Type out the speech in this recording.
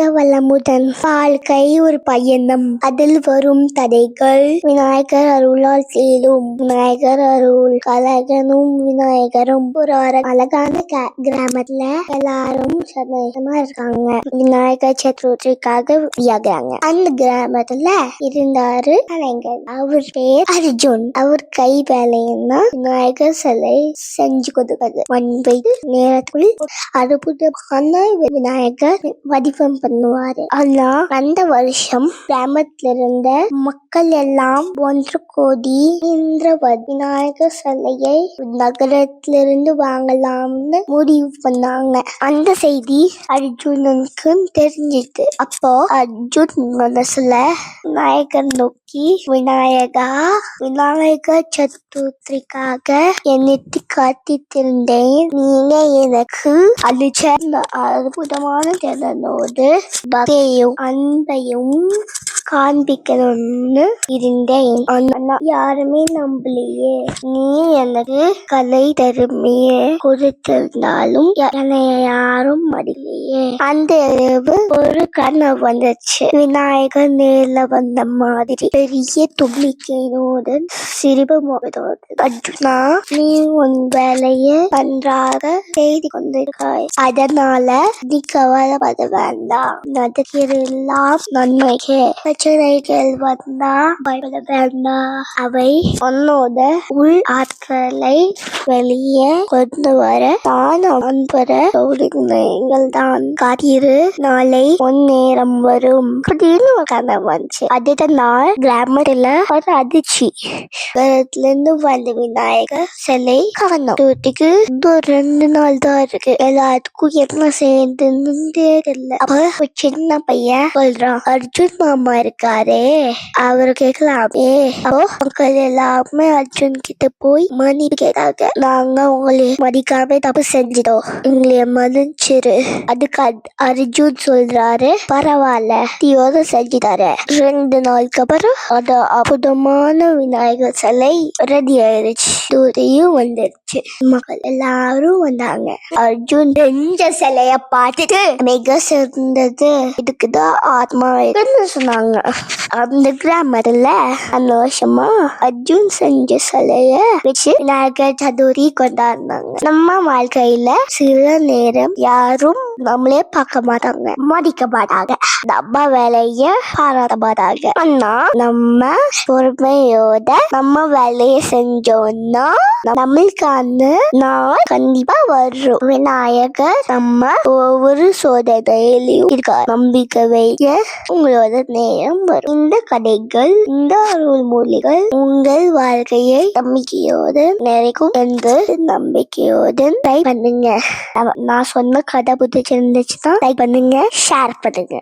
வாழ்க வளமுடன் வாழ்க்கை ஒரு பயணம். அதில் வரும் தடைகள் விநாயகர் அருளால் சேரும். விநாயகர் அருள் கலகனும் விநாயகரும் ஒரு அழகான கிராமத்துல எல்லாரும் சந்தோஷமா இருக்காங்க. விநாயகர் சதுர்த்திக்காக வியாகிறாங்க அந்த கிராமத்துல இருந்தாரு கலைஞர். அவர் பேர் அர்ஜுன். அவர் கை வேலைன்னா விநாயகர் சிலை செஞ்சு கொடுக்கிறது ஒன்பது நேரத்துக்குள் அற்புதமான விநாயகர் வடிவம் பண்ணுவாரு. ஆனா அந்த வருஷம் கிராமத்துல இருந்த மக்கள் எல்லாம் ஒன்று கோடி இந்த விநாயகர் சிலையை நகரத்திலிருந்து வாங்கலாம்னு முடிவு பண்ணாங்க. அந்த செய்தி அர்ஜுனனுக்கு தெரிஞ்சிட்டு அப்போ அர்ஜுன் மனசுல விநாயகர் நோக்கி விநாயகா. விநாயகர் சதுர்த்திக்காக என்னிட்டு காத்திருந்தேன். நீங்க எனக்கு அளிச்ச அற்புதமான திறனோடு பக்தியையும் அன்பையும் காண்பிக்கணும்னு இருந்தேன். ஆனா யாருமே நம்பலையே. நீ எனக்கு கலை திறமைய கொடுத்திருந்தாலும் என்னை யாரும் மடிலையே அந்த இரவு ஒரு கனவு வந்துச்சு. விநாயகர் நேர்ல வந்த மாதிரி பெரிய தும்பிக்கையோடு சிரிப்பு முகத்தோடு அர்ஜுனா நீ உன் வேலைய நன்றாக செய்து கொண்டிருக்காய். அதனால நீ கவலைப்பட வேண்டாம். நடக்கிறெல்லாம் நன்மைக்கே. பிரச்சனைகள் வந்தா பயப்பட வேண்டாம் அவை உன்னோட உள் ஆற்றலை வெளியே கொண்டு வர தான் அன்பர நீங்கள் தான். காத்திரு நாளை ஒன் நேரம் வரும். அப்படின்னு ஒரு கனவு வந்துச்சு. அடுத்த நாள் கிராமத்துல ஒரு அதிர்ச்சி. இருந்து வந்த விநாயகர் சிலை காணும். தூட்டிக்கு இன்னும் ரெண்டு நாள் தான் இருக்கு. எல்லாத்துக்கும் என்ன செய்யுதுன்னு தெரியல. அப்ப ஒரு சின்ன பையன் சொல்றான் அர்ஜுன் மாமா இருக்காரே. அவரு கேட்கலாமே அப்போ மக்கள் எல்லாருமே அர்ஜுன் கிட்ட போய் மன்னிப்பு கேட்டாங்க. நாங்க உங்களை மதிக்காம தப்பு செஞ்சிட்டோம். எங்களை மன்னிச்சிரு. அதுக்கு அர்ஜுன் சொல்றாரு. பரவாயில்ல தீயோட செஞ்சுட்டாரு. ரெண்டு நாளுக்கு அப்புறம் அது அற்புதமான விநாயகர் சிலை ரெடி ஆயிருச்சு. தூரையும் வந்துருச்சு. மக்கள் எல்லாரும் வந்தாங்க. அர்ஜுன் செஞ்ச சிலைய பார்த்துட்டு மிக சிறந்தது. இதுக்குதான் ஆத்மா சொன்னாங்க. அந்த கிராமத்துல அந்த வருஷமா அர்ஜுன் செஞ்ச சிலைய வச்சு விநாயகர் சதுர்த்தி கொண்டாடினாங்க. நம்ம வாழ்க்கையில சில நேரம் யாரும் நம்மளே பார்க்க மாட்டாங்க மதிக்க மாட்டாங்க. நம்ம வேலைய பாராட்ட மாட்டாங்க. ஆனா நம்ம பொறுமையோட நம்ம வேலைய செஞ்சோம்னா நம்மளுக்கான நாள் கண்டிப்பா வரும். விநாயகர் நம்ம ஒவ்வொரு சோதனையிலையும் இருக்கார். நம்பிக்கை வைக்க உங்களோட நேரம் வரும். இந்த கதைகள் இந்த அருள்மொழிகள் உங்கள் வாழ்க்கையை நம்பிக்கையோடு நிறைக்கும். என்று நம்பிக்கையோடு ட்ரை பண்ணுங்க. நான் சொன்ன கதை பிடிச்சிருந்துச்சுன்னா லைக் பண்ணுங்க ஷேர் பண்ணுங்க.